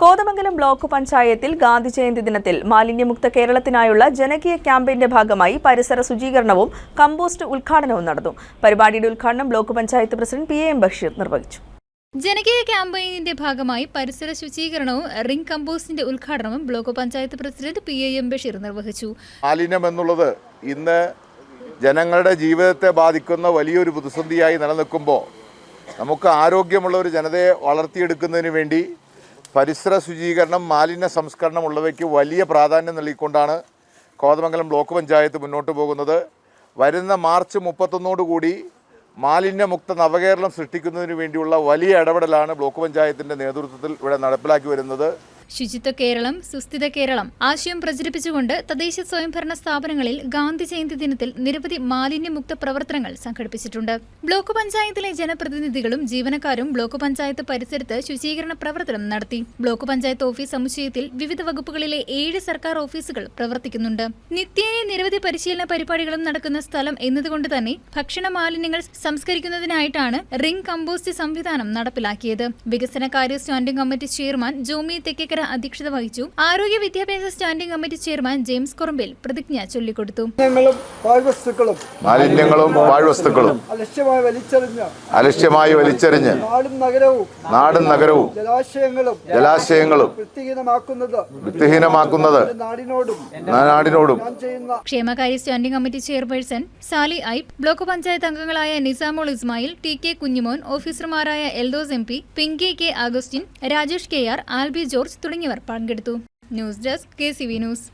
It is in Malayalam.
കോതമംഗലം ബ്ലോക്ക് പഞ്ചായത്തിൽ ഗാന്ധി ജയന്തി ദിനത്തിൽ മാലിന്യമുക്ത കേരളത്തിനായുള്ള ജനകീയ ക്യാമ്പയിന്റെ ഭാഗമായി പരിസര ശുചീകരണവും കമ്പോസ്റ്റ് ഉദ്ഘാടനവും നടന്നു. പരിപാടിയുടെ ഉദ്ഘാടനം block panchayat president P A M Basheer നിർവഹിച്ചു. ജനകീയ ക്യാമ്പയിനിന്റെ ഭാഗമായി പരിസര ശുചീകരണവും റിംഗ് കമ്പോസ്റ്റിന്റെ ഉദ്ഘാടനവും block panchayat president P A M Basheer നിർവഹിച്ചു. മാലിന്യം എന്നുള്ളത് ഇന്ന് ജനങ്ങളുടെ ജീവിതത്തെ ബാധിക്കുന്ന വലിയൊരു പ്രതിസന്ധിയായി നിലനിൽക്കുമ്പോൾ നമുക്ക് ആരോഗ്യമുള്ള ഒരു ജനതയെ വളർത്തിയെടുക്കുന്നതിന് വേണ്ടി പരിസര ശുചീകരണം മാലിന്യ സംസ്കരണം ഉള്ളവയ്ക്ക് വലിയ പ്രാധാന്യം നൽകിക്കൊണ്ടാണ് കോതമംഗലം ബ്ലോക്ക് പഞ്ചായത്ത് മുന്നോട്ട് പോകുന്നത്. വരുന്ന മാർച്ച് മുപ്പത്തൊന്നോടുകൂടി മാലിന്യമുക്ത നവകേരളം സൃഷ്ടിക്കുന്നതിന് വേണ്ടിയുള്ള വലിയ ഇടപെടലാണ് ബ്ലോക്ക് പഞ്ചായത്തിന്റെ നേതൃത്വത്തിൽ ഇവിടെ നടപ്പിലാക്കി വരുന്നത്. ശുചിത്വ കേരളം സുസ്ഥിത കേരളം ആശയം പ്രചരിപ്പിച്ചുകൊണ്ട് തദ്ദേശ സ്വയംഭരണ സ്ഥാപനങ്ങളിൽ ഗാന്ധി ജയന്തി ദിനത്തിൽ നിരവധി മാലിന്യമുക്ത പ്രവർത്തനങ്ങൾ സംഘടിപ്പിച്ചിട്ടുണ്ട്. ബ്ലോക്ക് പഞ്ചായത്തിലെ ജനപ്രതിനിധികളും ജീവനക്കാരും ബ്ലോക്ക് പഞ്ചായത്ത് പരിസരത്ത് ശുചീകരണ പ്രവർത്തനം നടത്തി. ബ്ലോക്ക് പഞ്ചായത്ത് ഓഫീസ് സമുച്ചയത്തിൽ വിവിധ വകുപ്പുകളിലെ ഏഴ് സർക്കാർ ഓഫീസുകൾ പ്രവർത്തിക്കുന്നുണ്ട്. നിത്യേന നിരവധി പരിശീലന പരിപാടികളും നടക്കുന്ന സ്ഥലം എന്നതുകൊണ്ട് തന്നെ ഭക്ഷണ മാലിന്യങ്ങൾ സംസ്കരിക്കുന്നതിനായിട്ടാണ് റിംഗ് കമ്പോസ്റ്റ് സംവിധാനം നടപ്പിലാക്കിയത്. വികസന കാര്യ standing committee chairman Jomi Thekkekkara അധ്യക്ഷത വഹിച്ചു. ആരോഗ്യ വിദ്യാഭ്യാസ standing committee chairman James Korambil പ്രതിജ്ഞ ചൊല്ലിക്കൊടുത്തു. മാലിന്യങ്ങളും പാഴ്വസ്തുക്കളും അലക്ഷ്യമായി വലിച്ചെറിഞ്ഞ അലക്ഷ്യമായി വലിച്ചെറിഞ്ഞ് നാടും നഗരവും നാടും നഗരവും ജലാശയങ്ങളും ജലാശയങ്ങളും വൃത്തിഹീനമാക്കുന്നത് വൃത്തിഹീനമാക്കുന്നത് നാടിനോടും നാടിനോടും ചെയ്യുന്ന ക്ഷേമകാര്യ standing committee chairperson Sali Aib block panchayat അംഗങ്ങളായ നിസാമോൾ ഇസ്മായിൽ ടി കെ കുഞ്ഞുമോൻ ഓഫീസർമാരായ Eldhose M P Pinky K Augustine Rajesh K R Albi George തുടങ്ങിയവർ പങ്കെടുത്തു. News desk K C V news.